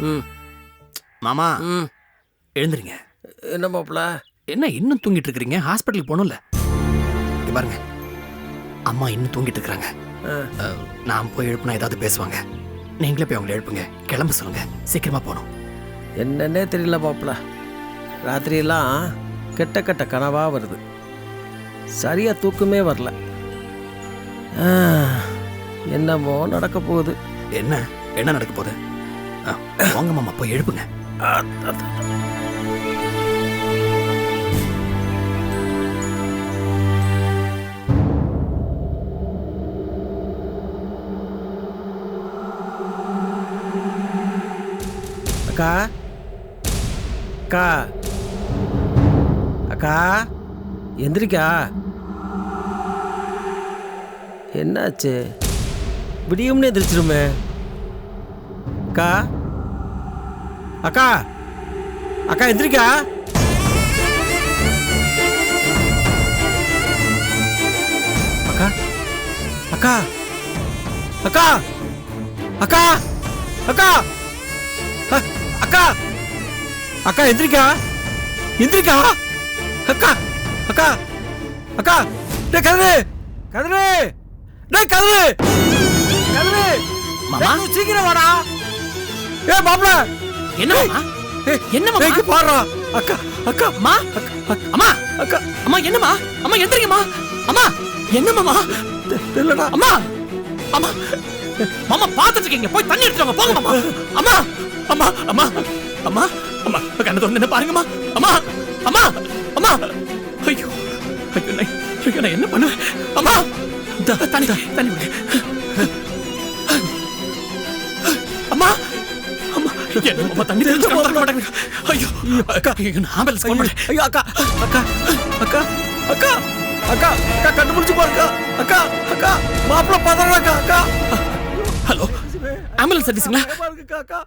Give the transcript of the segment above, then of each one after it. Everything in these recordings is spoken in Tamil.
மாமா ம். மாமா ம். எழுந்துருங்க. என்ன மாப்பிள? என்ன இன்னும் தூங்கிட்டு இருக்கிறீங்க ஹாஸ்பிட்டலுக்கு போகணும்ல. இங்க பாருங்க. அம்மா இன்னும் தூங்கிட்டு இருக்கிறாங்க. நான் போய் எழுப்புனா ஏதாவது பேசுவாங்க. நீங்களே போய் அவங்களை எழுப்புங்க. கிளம்ப சொல்லுங்க. சீக்கிரமா போகணும். என்னன்னே தெரியல மாப்பிள. ராத்திரியெல்லாம் கெட்ட கெட்ட கனவா வருது. சரியா தூக்கமே வரல. என்னமோ நடக்க போகுது. என்ன? என்ன நடக்க போகுது? வாங்க மாமா போய் எழுப்புங்க. அக்கா. அக்கா. அக்கா எந்திரிக்கா. என்னாச்சு? விடியும்னு எந்திரிச்சிருமே. அக்கா. அக்கா. அக்கா எந்திரிக்கா. அக்கா. அக்கா. அக்கா. அக்கா. அக்கா. அக்கா. அக்கா எந்திரிக்கா. எந்திரிக்கா. அக்கா. அக்கா. அக்கா. டேய் கதிரு கதிரு மாமா? டேய், கொஞ்சம் சீக்கிரம் வாடா. ஏய் மாப்ள என்ன மாமா என்ன மாமா? டேய் பாருடா அக்கா அக்கா. அம்மா? அம்மா? அக்கா. அம்மா என்னம்மா? அம்மா எந்திரிங்கம்மா. அம்மா என்ன மாமா தெ- தெரியலடா. அம்மா அம்மா. மாமா பாத்துட்டு இருக்கீங்க போய் தண்ணி எடுத்துட்டு வாங்க. போங்க மாமா. அம்மா. அம்மா அம்மா. அம்மா அம்மா. கண்ணை திறந்து என்ன பாருங்கம்மா. அம்மா அம்மா அம்மா. ஐயோ ஐயோ நான் என்ன பண்ணுவேன் அம்மா. தண்ணி தண்ணி என்ன கண்ணை திறக்க மாட்டேங்க ஐயோ அக்கா ஐயோ நான் ஆம்புலன்ஸ் ஃபோன் பண்ணேன் ஐயோ அக்கா அக்கா அக்கா அக்கா அக்கா அக்கா கண்டுபிடிச்சு பாருக்கா அக்கா அக்கா மாப்பிள்ள பதறாக்கா அக்கா ஹலோ ஆம்புலன்ஸ் சர்வீஸுங்களா அக்கா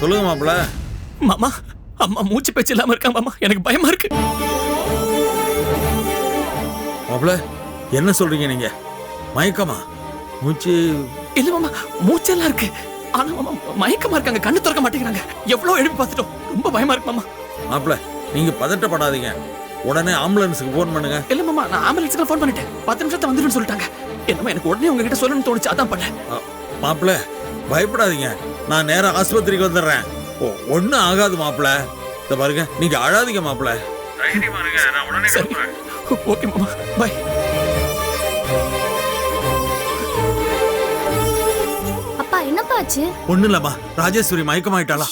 சொல்லுங்க மாப்பிள்ள. மாமா அம்மா மூச்சு பேச்சு இல்லாம இருக்காங்க மாமா. எனக்கு பயமா இருக்கு. மாப்பிள்ள என்ன சொல்றீங்க நீங்க? மயக்கமா? மூச்சு இல்ல மாமா மூச்செல்லாம் இருக்கு. ஆனா மாமா மயக்கமா இருக்காங்க. கண்ணு திறக்க மாட்டேங்கிறாங்க. எவ்வளவு எழுப்பி பார்த்துட்டோம். ரொம்ப பயமா இருக்கு மாமா. மாப்பிள்ள நீங்க பதட்டப்படாதீங்க. உடனே ஆம்புலன்ஸுக்கு ஃபோன் பண்ணுங்க. இல்ல மாமா நான் ஆம்புலன்ஸ்க்கு ஃபோன் பண்ணிட்டேன். பத்து நிமிஷத்தை வந்துடும் சொல்லிட்டாங்க. என்னமா எனக்கு உடனே உங்ககிட்ட சொல்லணும்னு தோணுச்சு. அதான் பண்ணேன். அ, மாப்பிள்ள பயப்படாதீங்க. நான் நேரா ஆஸ்பத்திரிக்கு வந்துடுறேன். ஓ ஒன்றும் ஆகாது மாப்பிள்ள இந்த பாருங்க நீங்க அழாதீங்க மாப்பிள்ள சரி. ஓகே மாமா பை. அப்பா என்னப்பா ஆச்சு? ஒன்றும் இல்லம்மா ராஜேஸ்வரி மயக்கமாயிட்டாளா.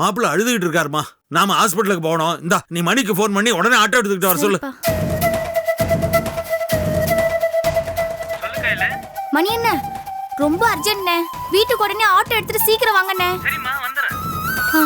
மாப்பிள்ள அழுதுகிட்டு இருக்காருமா. நாம ஹாஸ்பிட்டலுக்கு போகணும். இந்தா நீ மணிக்கு ஃபோன் பண்ணி உடனே ஆட்டோ எடுத்துக்கிட்டு வர சொல்லு. மணி என்ன? ரொம்ப அர்ஜென்ட்ண்ணே வீட்டுக்கு உடனே ஆட்டோ எடுத்துட்டு சீக்கிரம் வாங்கண்ணே. ஆ.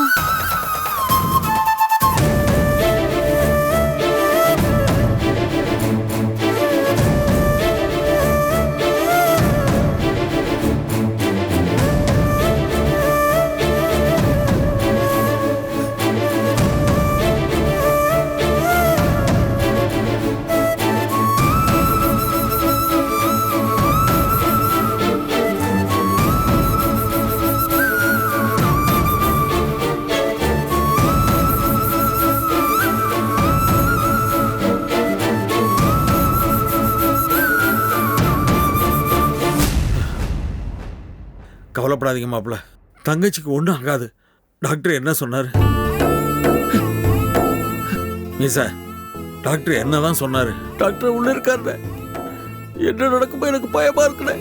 கவலைப்படாதீங்க மாப்பிள்ள தங்கச்சிக்கு ஒன்றும் ஆகாது. டாக்டர் என்ன சொன்னார்? மீசா டாக்டர் என்னதான் சொன்னாரு? டாக்டர் உள்ள இருக்காரு என்ன நடக்குமோ எனக்கு பயமா இருக்குண்ணே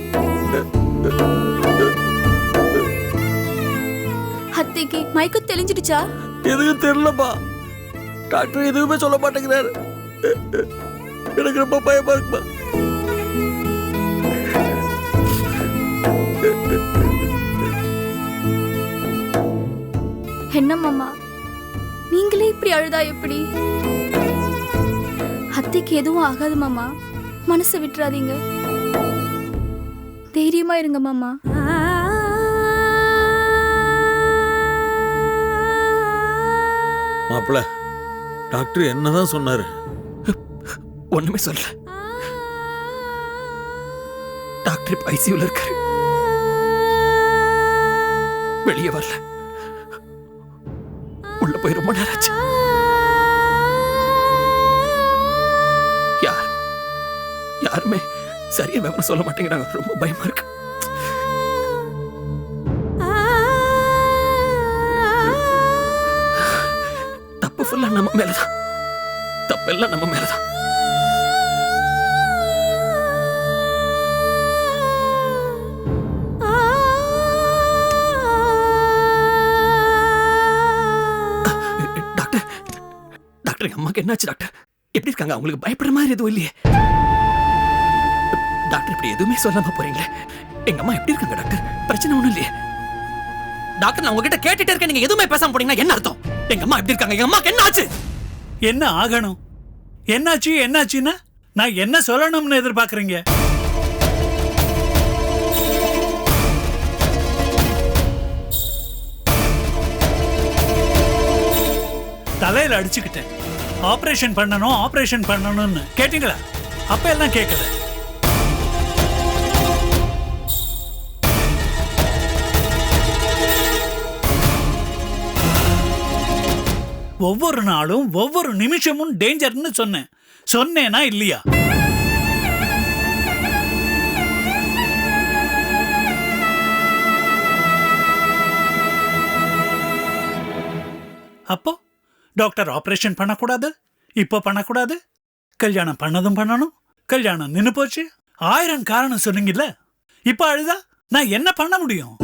அத்தைக்கு மயக்கம் தெளிஞ்சிடுச்சா? எதுவும் தெரியலப்பா டாக்டர் எதுவுமே சொல்ல மாட்டேங்கிறாரு. எனக்கு ரொம்ப பயமா இருக்குப்பா என்ன மாமா? நீங்களே இப்படி அழுதா எப்படி? இப்போதைக்கு எதுவும் ஆகாது மாமா. மனசை விட்டுறாதீங்க. தைரியமா இருங்க மாமா. மாப்பிள டாக்டர் என்னதான் சொன்னாரு? ஒண்ணுமே சொல்லல. டாக்டர் ஐசியூல இருக்காரு. வெளியே வரல. போய் ரொம்ப நேராச்சு யார்? யாருமே சரியா விவரம் சொல்ல மாட்டேங்கிறாங்க. ரொம்ப பயமா இருக்கு. தப்பு ஃபுல்லா நம்ம மேலதான். தப்பெல்லாம் நம்ம மேலதான். என்னாச்சு டாக்டர் எப்படி இருக்காங்க? அவங்களுக்கு பயப்படுற மாதிரி எதுவும் இல்லையே. டாக்டர் இப்படி எதுவுமே சொல்லாம போறீங்களே? எங்க அம்மா எப்படி இருக்காங்க டாக்டர் பிரச்சனை ஒண்ணும் இல்லையே. டாக்டர் நான் உங்ககிட்ட கேட்டுட்டே இருக்கேன். நீங்க எதுவுமே பேசாம போனீங்கன்னா என்ன அர்த்தம்? எங்க அம்மா எப்படி இருக்காங்க? எங்க அம்மாக்கு என்ன ஆச்சு என்ன ஆகணும்? என்னாச்சு என்னாச்சுன்னா நான் என்ன சொல்லணும்னு எதிர்பார்க்கறீங்க? தலையில அடிச்சுக்கிட்டேன். ஆபரேஷன் பண்ணணும் ஆபரேஷன் பண்ணணும்னு. கேட்டீங்களா? அப்ப எல்லாம் கேட்கல. ஒவ்வொரு நாளும் ஒவ்வொரு நிமிஷமும் டேஞ்சர்னு சொன்னேன். சொன்னேனா இல்லையா? அப்போ டாக்டர் ஆபரேஷன் பண்ணக்கூடாது இப்போ பண்ணக்கூடாது கல்யாணம் பண்ணதும் பண்ணணும் கல்யாணம் நின்னு போச்சு. ஆயிரம் காரணம் சொன்னீங்கல்ல இப்போ அழுதா நான் என்ன பண்ண முடியும்?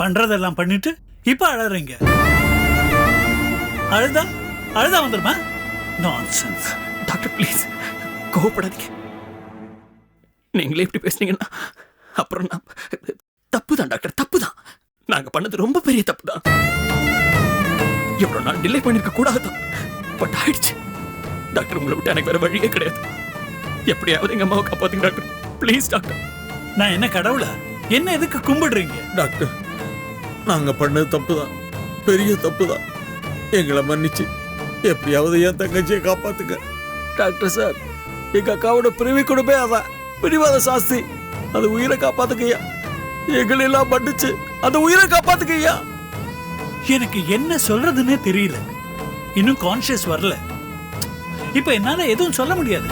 பண்றதெல்லாம் பண்ணிட்டு இப்ப அழறீங்க. அழுதா அழுதா வந்துருமா? நான் டாக்டர் ப்ளீஸ் கோவப்படாதீங்க. நீங்களே இப்படி பேசுனீங்கன்னா அப்புறம் நான் தப்பு தான் டாக்டர் தப்பு தான் நாங்க பண்ணது ரொம்ப பெரிய தப்பு தான் எவ்வளவு நாள் டிலே பண்ணிருக்க கூடாது தான் பட் ஆயிடுச்சு. டாக்டர் உங்களை விட்டு எனக்கு வேற வழியே கிடையாது. எப்படியாவது எங்க அம்மாவை காப்பாத்துங்க டாக்டர். Please doctor. நான் என்ன கடவுளா? என்ன எதுக்கு கும்பிடுறீங்க? டாக்டர் நாங்க பண்ணது தப்பு தான் பெரிய தப்பு தான் எங்களை மன்னிச்சு எப்படியாவது என் தங்கச்சியை காப்பாத்துங்க. டாக்டர் சார் எங்க அக்காவோட பிரிவி கொடுப்பே அதான் பிடிவாத சாஸ்தி. அது உயிரை காப்பாத்துக்கையா எங்களெல்லாம் மன்னிச்சு அந்த உயிரை காப்பாத்துக்கையா எனக்கு என்ன சொல்றதுன்னே தெரியல. இன்னும் கான்ஷியஸ் வரல. இப்ப என்னால எதுவும் சொல்ல முடியாது.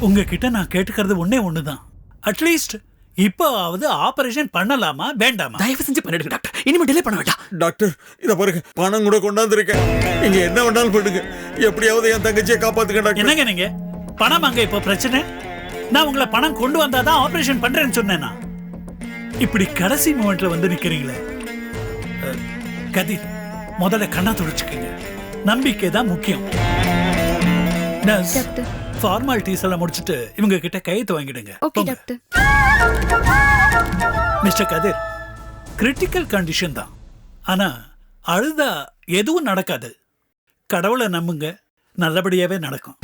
உங்ககிட்ட நான் கேட்டுக்கிறது ஒண்ணே ஒண்ணுதான். அட்லீஸ்ட் இப்போவாவது ஆபரேஷன் பண்ணலாமா வேண்டாமா? தயவு செஞ்சு பண்ணிடுங்க டாக்டர் இனிமே டிலே பண்ண வேண்டாம். டாக்டர் இத பாருங்க. பணம் கூட கொண்டாந்துருக்கேன். நீங்க என்ன வேணாலும் பண்ணுங்க. எப்படியாவது என் தங்கச்சியை காப்பாத்துங்க டாக்டர் என்னங்க நீங்க? பணம் அங்க இப்போ பிரச்சனை? நான் உங்களை பணம் கொண்டு வந்தாதான் ஆபரேஷன் பண்றேன்னு சொன்னேனா? இப்படி கடைசி மூமெண்ட்ல வந்து நிக்கிறீங்களே. கதிர் முதல்ல கண்ணா துடைச்சுக்கங்க. நம்பிக்கை தான் முக்கியம். ஃபார்மாலிட்டிஸ் எல்லாம் முடிச்சிட்டு இவங்க கிட்ட கையெழுத்து வாங்கிடுங்க. மிஸ்டர் கதிர் கிரிட்டிக்கல் கண்டிஷன் தான். ஆனா அழுதா எதுவும் நடக்காது. கடவுளை நம்புங்க. நல்லபடியாவே நடக்கும்.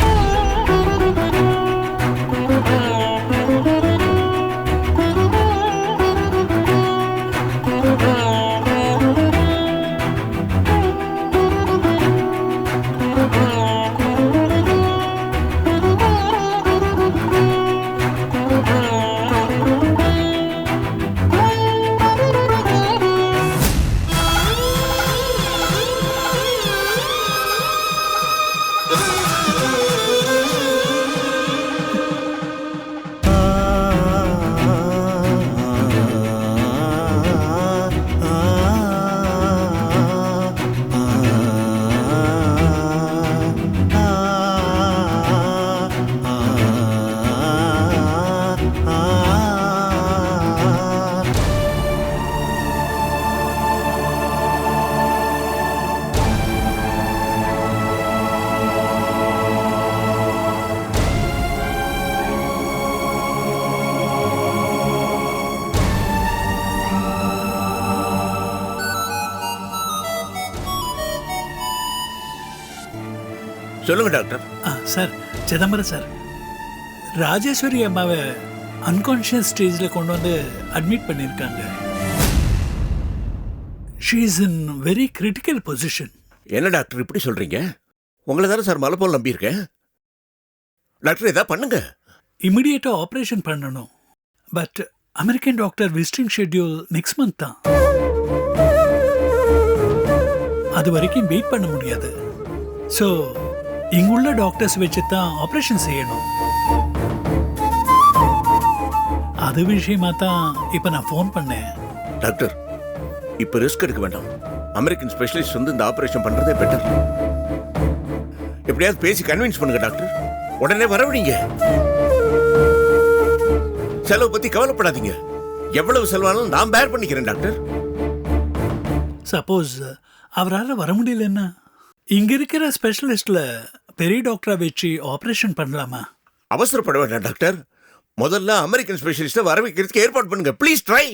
சொல்லுங்க டாக்டர். ஆ சார் சிதம்பரம் சார். ராஜேஸ்வரி அம்மாவை அன்கான்ஷியஸ் ஸ்டேஜில் கொண்டு வந்து அட்மிட் பண்ணியிருக்காங்க. She is in very critical position என்ன டாக்டர் இப்படி சொல்றீங்க? உங்களை தானே சார் மலை போல் நம்பியிருக்கேன். டாக்டர் ஏதாவது பண்ணுங்க. இமிடியேட்டாக ஆப்ரேஷன் பண்ணணும். But American doctor visiting schedule next month தான். அது வரைக்கும் வெயிட் பண்ண முடியாது. ஸோ இங்குள்ள டாக்டர்ஸ் வச்சு தான் ஆப்ரேஷன் செய்யணும். அது விஷயமா தான் இப்போ நான் ஃபோன் பண்ணேன். டாக்டர் இப்ப ரிஸ்க் எடுக்க வேண்டாம். அமெரிக்கன் ஸ்பெஷலிஸ்ட் வந்து இந்த ஆபரேஷன் பண்றதே பெட்டர் எப்படியாவது பேசி கன்வின்ஸ் பண்ணுங்க டாக்டர் உடனே வரவிடுங்க செலவு பத்தி கவலைப்படாதீங்க. எவ்வளவு செலவானாலும் நான் பேர் பண்ணிக்கிறேன் டாக்டர் சப்போஸ் அவரால் வர முடியலன்னா இங்க இருக்கிற ஸ்பெஷலிஸ்ட்ல பெரிய டாக்டரா வச்சு ஆப்ரேஷன் பண்ணலாமா? அவசரப்பட வேண்டாம் டாக்டர். முதல்ல அமெரிக்கன் ஸ்பெஷலிஸ்ட வர வைக்கிறதுக்கு ஏற்பாடு பண்ணுங்க. ப்ளீஸ் ட்ரை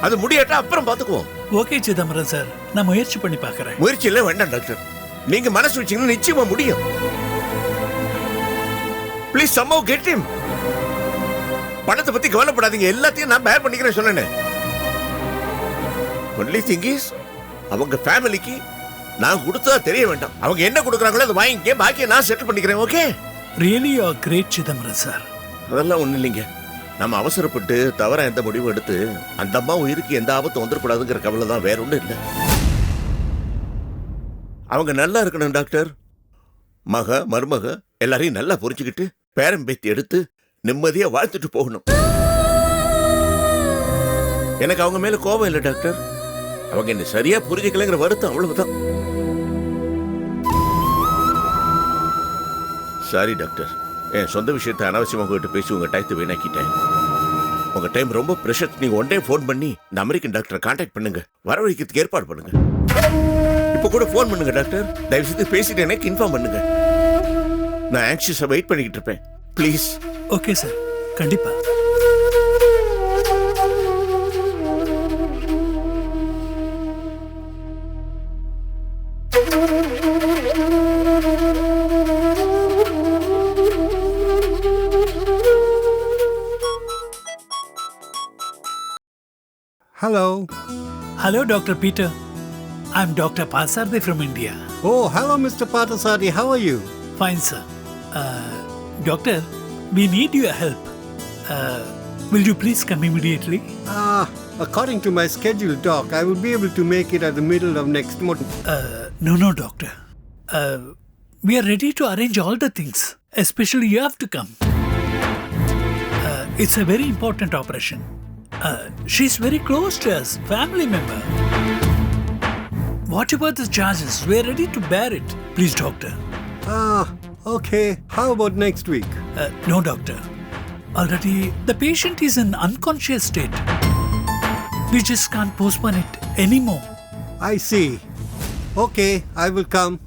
அது முடியாட்டா அப்புறம் பாத்துக்குவோம் ஓகே சிதம்பரம் சார். நான் முயற்சி பண்ணி பார்க்கறேன். முயற்சி எல்லாம் வேண்டாம் டாக்டர். நீங்க மனசு வச்சீங்கன்னா நிச்சயமா முடியும். Please Sambhav get him. பணத்தை பத்தி கவலைப்படாதீங்க. எல்லாத்தையும் நான் பேர் பண்ணிக்கிறேன் சொன்னேன். ஒன்லி திங் இஸ் அவங்க ஃபேமிலிக்கு நான் கொடுத்தா தெரிய வேண்டாம். அவங்க என்ன கொடுக்குறாங்களோ அதை வாங்கிக்க பாக்கியை நான் செட்டில் பண்ணிக்கிறேன் okay really are great Chidambaram sir அதெல்லாம் ஒண்ணும் இல்லைங்க. நம்ம அவசரப்பட்டு தவற எந்த முடிவும் எடுத்து அந்த அம்மா உயிருக்கு எந்த ஆபத்தும் வந்துடக்கூடாதுங்கிற கவலை தான் வேற ஒன்றும் இல்லை. அவங்க நல்லா இருக்கணும் டாக்டர். மக மருமக எல்லாரையும் நல்லா புரிஞ்சுக்கிட்டு பேரம் பேத்தி எடுத்து நிம்மதியா வாழ்த்துட்டு போகணும். எனக்கு அவங்க மேல கோபம் இல்லை டாக்டர். அவங்க என்ன சரியா புரிஞ்சுக்கலைங்கிற வருத்தம் அவ்வளவுதான். சாரி டாக்டர் என் சொந்த விஷயத்தை அனாவசியமாக உங்ககிட்ட பேசி உங்கள் டயத்தை வீணாக்கிட்டேன். உங்கள் டைம் ரொம்ப ப்ரெஷர் நீங்கள் ஒன் டே ஃபோன் பண்ணி இந்த அமெரிக்கன் டாக்டரை காண்டாக்ட் பண்ணுங்க. வரவழைக்கிறதுக்கு ஏற்பாடு பண்ணுங்க. இப்போ கூட ஃபோன் பண்ணுங்க டாக்டர் தயவு செய்து பேசிட்டு எனக்கு இன்ஃபார்ம் பண்ணுங்க. நான் ஆங்ஷியஸாக வெயிட் பண்ணிக்கிட்டு இருப்பேன். ப்ளீஸ் ஓகே சார் கண்டிப்பாக Hello. Hello, Dr. Peter. I'm Dr. Pasarde from India. Oh, hello, Mr. Patasadi. How are you? Fine, sir. Uh, doctor, we need your help. Uh, will you please come immediately? Ah, according to my schedule, Doc, I will be able to make it at the middle of next month. Uh, no, no, doctor. Uh, we are ready to arrange all the things. Especially you have to come. Uh, it's a very important operation. Uh, she's very close to us, family member. Whatever the charges, we are ready to bear it. Please, doctor. Ah, okay. How about next week? Uh, no, doctor. Already, the patient is in unconscious state. We just can't postpone it anymore. I see. Okay, I will come.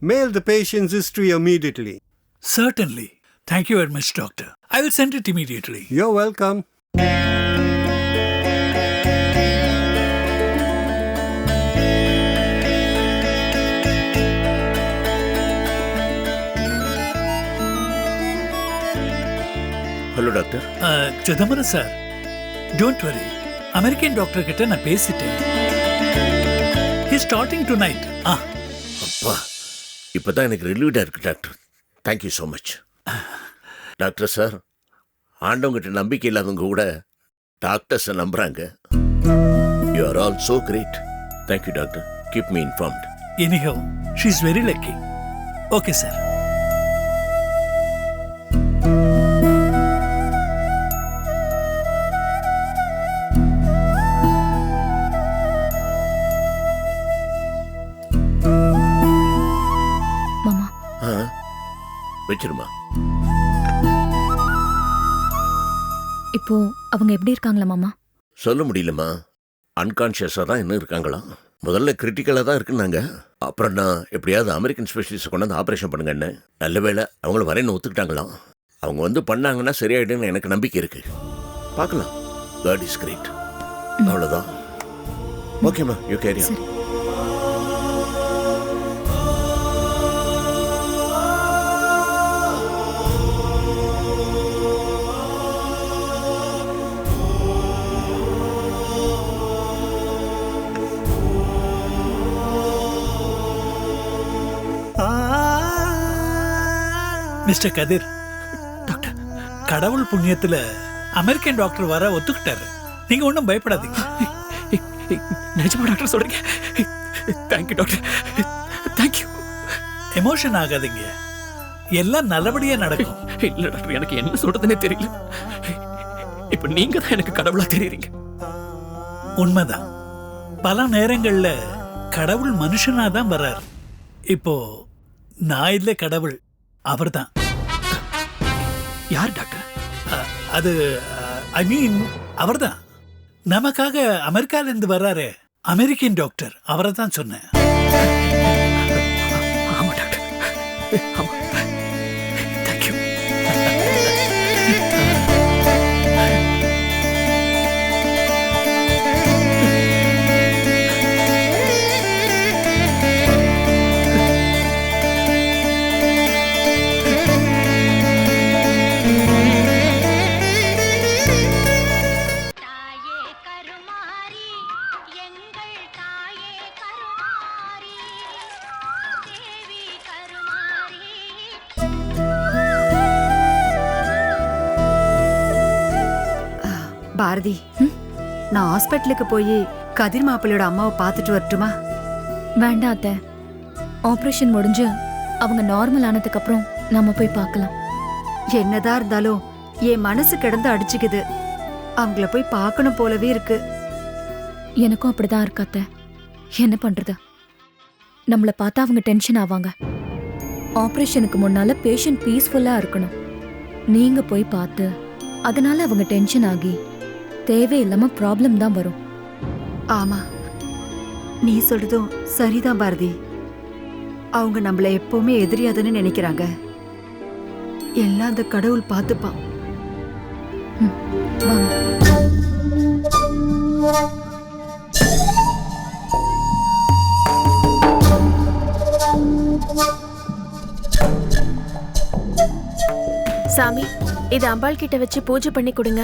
Mail the patient's history immediately. Certainly. Thank you very much, doctor. I will send it immediately. You're welcome. Hello doctor Chidambaram sir don't worry American doctor கிட்ட நான் பேசிட்டேன். ஹி ஸ்டார்டிங் டு நைட் ஆ. அப்பா. இப்பதான் எனக்கு ரிலீவ்டா இருக்கு doctor thank you so much doctor sir ஆண்டவங்கிட்ட நம்பிக்கை இல்லாதவங்க கூட டாக்டர்ஸை நம்புறாங்க. You are all so great thank you doctor keep me informed anyhow she is very lucky okay sir அவங்க எப்படி இருக்காங்களா மாமா? சொல்ல முடியலம்மா. அன்கான்ஷியஸாக தான் இன்னும் இருக்காங்களாம் முதல்ல கிரிட்டிக்கலாக தான் இருக்குன்னாங்க. அப்புறம் நான் எப்படியாவது அமெரிக்கன் ஸ்பெஷலிஸ்ட் கொண்டாந்து ஆப்ரேஷன் பண்ணுங்கன்னு நல்ல வேளை அவங்கள வரேன்னு ஒத்துக்கிட்டாங்களாம் அவங்க வந்து பண்ணாங்கன்னா சரியாயிடுன்னு எனக்கு நம்பிக்கை இருக்கு. பார்க்கலாம். காட் இஸ் கிரேட் அவ்வளோதான் ஓகேம்மா you carry mister Kathir doctor கடவுள் புண்ணியத்துல அமெரிக்கன் டாக்டர் வர ஒத்துக்கிட்டாரு. நீங்க ஒன்றும் பயப்படாதீங்க. நிஜமா டாக்டர் சொல்றீங்க? Thank you doctor. தேங்க்யூ எமோஷன் ஆகாதீங்க. எல்லாம் நல்லபடியா நடக்கும். இல்ல டாக்டர் எனக்கு என்ன சொல்றதுன்னே தெரியல. இப்ப நீங்க தான் எனக்கு கடவுளா தெரியுறீங்க. உண்மைதான். பல நேரங்கள்ல கடவுள் மனுஷனா தான் வர்றார். இப்போ நான் இல்ல கடவுள் அவர்தான். யார் டாக்டர்? அது ஐ மீன் அவர்தான். நமக்காக அமெரிக்கால இருந்து வர்றாரு அமெரிக்கன் டாக்டர். அவரை தான் சொன்னேன். ஆமா டாக்டர். ஆமாம் ஹாஸ்பிட்டலுக்கு போய் கதிர் மாப்பிள்ளையோட அம்மாவை பார்த்துட்டு வரட்டுமா? வேண்டாம் அத்தை. ஆபரேஷன் முடிஞ்சு அவங்க நார்மல் ஆனதுக்கு அப்புறம் நாம போய் பார்க்கலாம். என்னதான் இருந்தாலும் என் மனசு கிடந்து அடிச்சுக்குது. அவங்கள போய் பார்க்கணும் போலவே இருக்கு. எனக்கும் அப்படிதான் இருக்கு அத்தை. என்ன பண்றது? நம்மள பார்த்தா அவங்க டென்ஷன் ஆவாங்க. ஆபரேஷனுக்கு முன்னால பேஷண்ட் பீஸ்ஃபுல்லா இருக்கணும். நீங்க போய் பார்த்து அதனால அவங்க டென்ஷன் ஆகி தேவையில்லாம ப்ராப்ளம் தான் வரும். ஆமா. நீ சொல்றதும் சரிதான் பாரதி. அவங்க நம்மள எப்பவுமே எதிரியாதுன்னு நினைக்கிறாங்க. எல்லாம் அந்த கடவுள் பார்த்துப்பான். சாமி இது அம்பாள் கிட்ட வச்சு பூஜை பண்ணி கொடுங்க.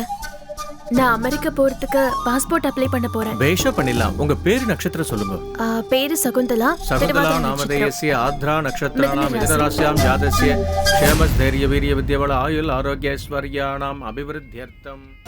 நான் அமெரிக்கா போறதுக்கு பாஸ்போர்ட் அப்ளை பண்ண போறேன். பேஷா பண்ணிடலாம். உங்க பேரு நட்சத்திரம் சொல்லுங்க. ஆ, பேரு சகுந்தலா. சகுந்தலா திருவாதிரை நட்சத்திரம். நாமதேயஸ்ய ஆத்ரா ராசி. மிதனராசியாம் ஜாதஸ்ய க்ஷேமஸ்தைரிய வீரிய வித்யவள ஆயுள் ஆரோக்கியஸ்வர்யாணாம் அபிவிருத்தியர்த்தம்.